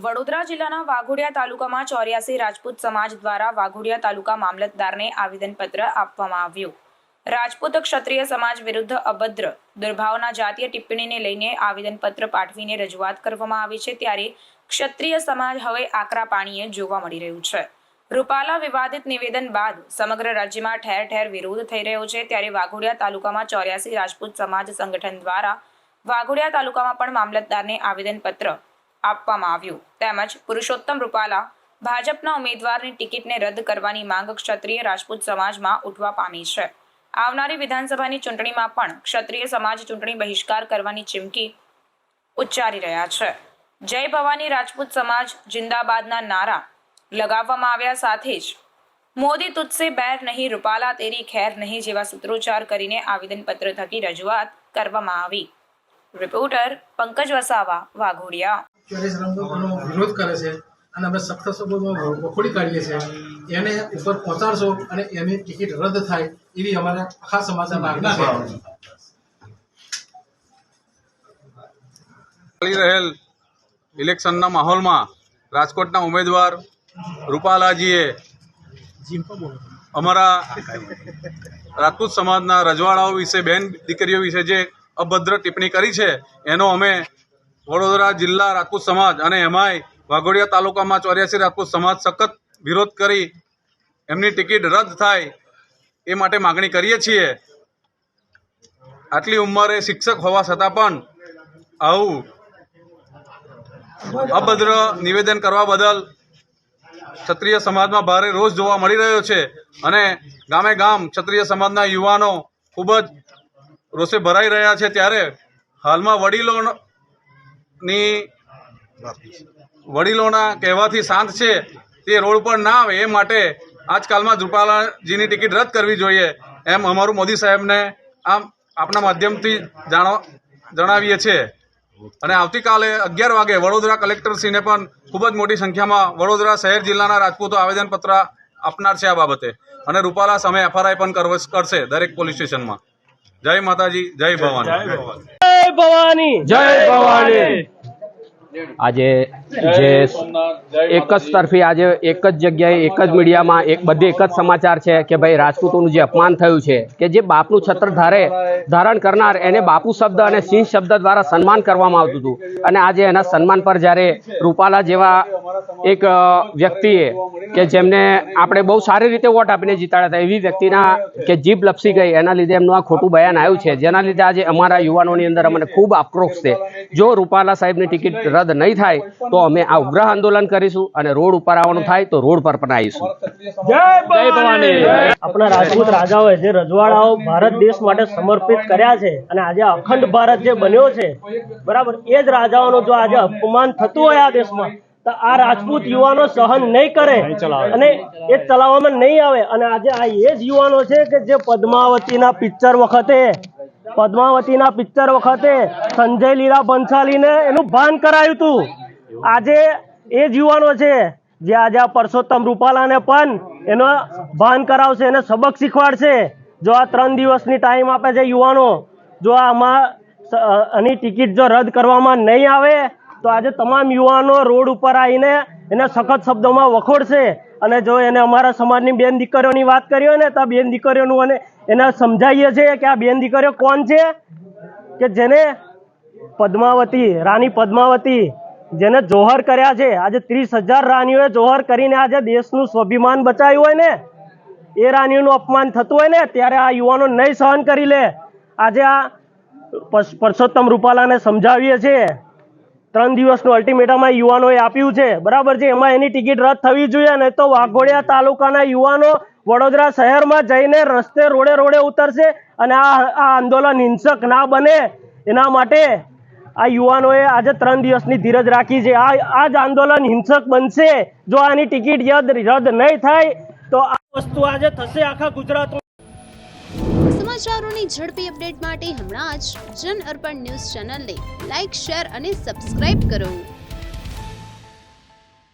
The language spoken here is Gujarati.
વડોદરા જિલ્લાના વાઘોડિયા તાલુકામાં ચોર્યાસી રાજપૂત સમાજ દ્વારા વાઘોડિયા તાલુકા મામલતદારને આવેદનપત્ર આપવામાં આવ્યું. રાજપૂત ક્ષત્રિય સમાજ વિરુદ્ધ અભદ્ર દુર્ભાવના જાતીય ટિપ્પણીને લઈને આવેદનપત્ર પાઠવીને રજૂઆત કરવામાં આવી છે ત્યારે ક્ષત્રિય સમાજ હવે આકરા પાણીએ જોવા મળી રહ્યું છે. રૂપાલા વિવાદિત નિવેદન બાદ સમગ્ર રાજ્યમાં ઠેર ઠેર વિરોધ થઈ રહ્યો છે ત્યારે વાઘોડિયા તાલુકામાં ચોર્યાસી રાજપૂત સમાજ સંગઠન દ્વારા વાઘોડિયા તાલુકામાં પણ મામલતદારને આવેદનપત્ર આપવામાં આવ્યું. તેમજ પુરુષોત્તમ રૂપાલા ભાજપના ઉમેદવારની ટિકિટને રદ કરવાની માંગ ક્ષત્રિય રાજપૂત સમાજમાં ઉઠવા પામી છે. આવનારી વિધાનસભાની ચૂંટણીમાં પણ ક્ષત્રિય સમાજ ચૂંટણી બહિષ્કાર કરવાની ચીમકી ઉચ્ચારી રહ્યા છે. જય ભવાની રાજપૂત સમાજ જિંદાબાદના નારા લગાવવામાં આવ્યા સાથે જ મોદી તુજસે બેર નહીં, રૂપાલા તેરી ખેર નહીં જેવા સૂત્રોચ્ચાર કરીને આવેદનપત્ર થકી રજૂઆત કરવામાં આવી. રિપોર્ટર પંકજ વસાવા વાઘોડિયા. વિરોધ કરે છે. અને અમે સખત વખોડી કાઢીએ છીએ. એને ઉપર પહોંચાડશો અને એની ટિકિટ રદ થાય એવી અમારા આખા સમાજના માગણી છે. ચાલી રહેલ ઇલેક્શનના માહોલમાં રાજકોટના ઉમેદવાર રૂપાલાજીએ અમારા રાજપૂત સમાજના રજવાડાઓ વિશે, બેન દીકરીઓ વિશે જે અભદ્ર ટિપ્પણી કરી છે, એનો અમે વડોદરા જિલ્લા રાજપૂત સમાજ અને એમાંય વાઘોડિયા તાલુકામાં ચોર્યાસી રાજપૂત સમાજ સખત વિરોધ કરી એમની ટિકિટ રદ થાય એ માટે માગણી કરીએ છીએ. આટલી ઉંમરે શિક્ષક હોવા છતાં પણ આવું અભદ્ર નિવેદન કરવા બદલ ક્ષત્રિય સમાજમાં ભારે રોષ જોવા મળી રહ્યો છે અને ગામે ગામ ક્ષત્રિય સમાજના યુવાનો ખૂબ જ રોષે ભરાઈ રહ્યા છે. ત્યારે હાલમાં વડીલોની વડીલોના કહેવાથી શાંત છે તે રોડ પર ના આવે એ માટે આજકાલમાં રૂપાલાજીની ટિકિટ રદ કરવી જોઈએ એમ અમારું મોદી સાહેબને આમ આપણા માધ્યમથી જાણવા જણાવીએ છીએ અને આવતીકાલે અગિયાર વાગે વડોદરા કલેક્ટરશ્રીને પણ ખૂબ જ મોટી સંખ્યામાં વડોદરા શહેર જિલ્લાના રાજપૂતો આવેદનપત્ર આપનાર છે આ બાબતે. અને રૂપાલા સામે એફઆરઆઈ પણ કરશે દરેક પોલીસ સ્ટેશનમાં. જય માતાજી જય ભવાની. જય ભવાની. આજે જે એક જ તરફી આજે એક જ જગ્યાએ, એક જ મીડિયામાં એક બધે એક જ સમાચાર છે કે ભાઈ રાજપૂતોનું જે અપમાન થયું છે, કે જે બાપનું છત્ર ધારે, ધારણ કરનાર એને બાપુ શબ્દ અને સિંહ શબ્દ દ્વારા સન્માન કરવામાં આવતું હતું. અને આજે એના સન્માન પર જ્યારે રૂપાલા જેવા એક વ્યક્તિએ કે જેમને આપણે બહુ સારી રીતે વોટ આપીને જીતાડ્યા હતા, એવી વ્યક્તિના કે જીભ લપસી ગઈ, એના લીધે એમનું આ ખોટું બયાન આવ્યું છે. જેના લીધે આજે અમારા યુવાનોની અંદર અમને ખૂબ આક્રોશ છે. જો રૂપાલા સાહેબની ટિકિટ રદ નહીં થાય, તો અમે આ ઉગ્ર આંદોલન કરીશું અને રોડ ઉપર આવવાનું થાય તો રોડ પર પણ આવીશું. આપણા રાજપૂત રાજાઓએ જે રજવાડાઓ ભારત દેશ માટે સમર્પિત કર્યા છે અને આજે અખંડ ભારત જે બન્યો છે બરાબર એ જ રાજાઓનું જો આજે અપમાન થતું હોય આ દેશમાં તો આ રાજપૂત યુવાનો સહન નહીં કરે અને એ ચલાવવામાં નહીં આવે. અને આજે આ એ જ યુવાનો છે કે જે પદ્માવતીના પિક્ચર વખતે પદ્માવતીના પિક્ચર વખતે સંજય લીલા બંસાલીને એનું ભાન કરાયું હતું. આજે એ જ યુવાનો છે જે આજે આ પરસોત્તમ રૂપાલાને પણ એનો ભાન કરાવશે, એને સબક શીખવાડશે. જો આ ત્રણ દિવસની ટાઈમ આપે છે યુવાનો, જો આમાં આની ટિકિટ જો રદ કરવામાં નહીં આવે, તો આજે તમામ યુવાનો રોડ ઉપર આવીને એને સખત શબ્દોમાં વખોડશે. અને જો એને અમારા સમાજની બેન દીકરીઓની વાત કરી હોય ને, તો બેન દીકરીઓનું અને એને સમજાવીએ છીએ કે આ બેન દીકરીઓ કોણ છે? કે જેને પદ્માવતી રાણી પદ્માવતી જેને જોહર કર્યા છે. આજે ત્રીસ હજાર રાણીઓએ જોહર કરીને આજે દેશનું સ્વાભિમાન બચાવ્યું હોય ને, એ રાણીઓનું અપમાન થતું હોય ને, ત્યારે આ યુવાનો નહીં સહન કરી લે. આજે આ પરસોત્તમ રૂપાલાને સમજાવીએ છીએ. ત્રણ દિવસનું અલ્ટિમેટમ આ યુવાનોએ આપ્યું છે. બરાબર છે? એમાં એની ટિકિટ રદ થવી જોઈએ, નહીં તો વાઘોડિયા તાલુકાના યુવાનો વડોદરા શહેરમાં જઈને રસ્તે રોડે રોડે ઉતરશે અને આ આંદોલન હિંસક ના બને. એના માટે આ યુવાનોએ આજે ત્રણ દિવસની ધીરજ રાખી છે. આ આ જ આંદોલન હિંસક બનશે. જો આની ટિકિટ યદ રદ નહીં થાય, તો આ વસ્તુ આજે થશે આખા ગુજરાતમાં. સમાચારોની ઝડપી અપડેટ માટે હમણાં જ જન અર્પણ ન્યૂઝ ચેનલને લાઇક શેર અને સબસ્ક્રાઇબ કરો.